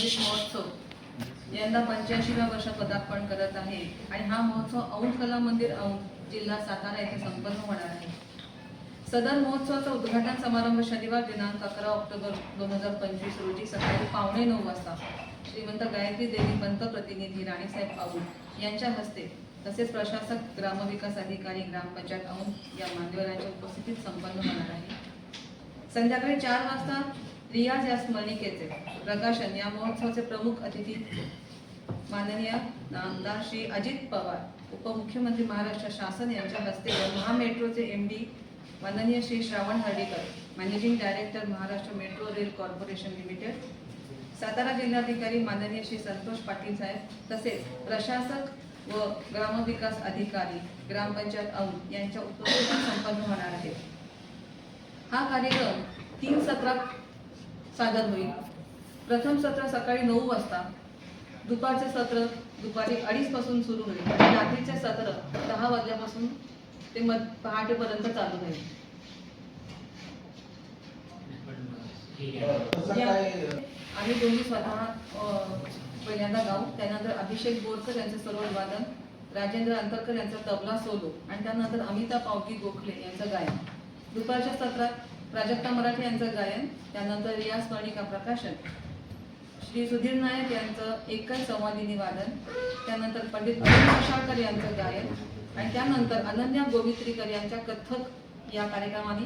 संगीत महोत्सव. यंदा पंच्याऐंशीव्या वर्ष पदार्पण करत आहे आणि हा महोत्सव औंध कला मंदिर औंध जिल्हा सातारा येथे संपन्न होणार आहे. सदर महोत्सवाचा उद्घाटन समारंभ शनिवार दिनांक अकरा ऑक्टोबर दोन हजार पंचवीस रोजी सकाळी पावणे नऊ वाजता श्रीमंत गायत्री देवी पंत प्रतिनिधी राणीसाहेब पाऊल यांच्या हस्ते तसेच प्रशासक ग्रामविकास अधिकारी ग्रामपंचायत औंध या मान्यवरांच्या उपस्थितीत संपन्न होणार आहे. संध्याकाळी चार वाजता रियाज या स्मरणिकेचे प्रकाशन या महोत्सवाचे प्रमुख अतिथी माननीय नामदार श्री अजित पवार उपमुख्यमंत्री महाराष्ट्र शासन यांच्या हस्ते व महामेट्रोचे एम डी माननीय Shri Shravan Hardikar managing director Maharashtra metro rail corporation limited Satara जिल्हाधिकारी माननीय श्री संतोष पाटील साहेब तसेच प्रशासक व ग्रामविकास अधिकारी ग्रामपंचायत औंध यांच्या उपस्थितीत संपन्न होणार आहे. हा कार्यक्रम तीन सत्रात सादर होईल. प्रथम सत्र सकाळी नऊ वाजता दुपारचे सत्र दुपारी अडीच पासून सुरू होईल आणि रात्रीचे सत्र दहा वाजल्यापासून ते मध पहाटेपर्यंत चालू होईल. आम्ही दोन्ही स्वतः पहिल्यांदा गाऊ. त्यानंतर अभिषेक बोरकर यांचं सर्व वादन राजेंद्र अंतरकर यांचा तबला सोलो आणि त्यानंतर अमिता पावकी गोखले यांचं गायन. दुपारच्या सत्रात प्राजक्ता मराठे यांचं गायन त्यानंतर रियाज स्मरणिका प्रकाशन. श्री सुधीर नायक यांचं एकच संवादिनी वादन त्यानंतर पंडित अरुण यांचं गायन आणि त्यानंतर अनन्या गोवित्रीकर यांच्या कथक या कार्यक्रमाने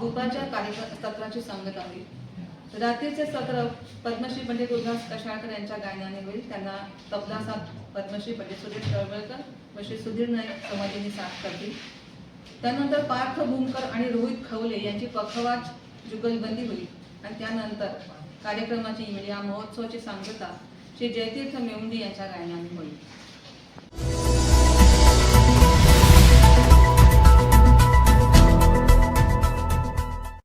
दुपारच्या कार्यक्रम सत्राची सांगत होईल रात्रीचे सत्र पद्मश्री पंडित उल्हास कशाळकर यांच्या गायनाने होईल. त्यांना तबला साथ पद्मश्री पंडित सुरेश तळवळकर व श्री सुधीर नायक समाधीने साथ करतील. त्यानंतर पार्थ भूमकर आणि रोहित खवले यांची पखवाज जुगलबंदी होईल. आणि त्यानंतर कार्यक्रमाची या महोत्सवाची सांगता श्री जयतीर्थ मेवंडी यांच्या गायनाने होईल.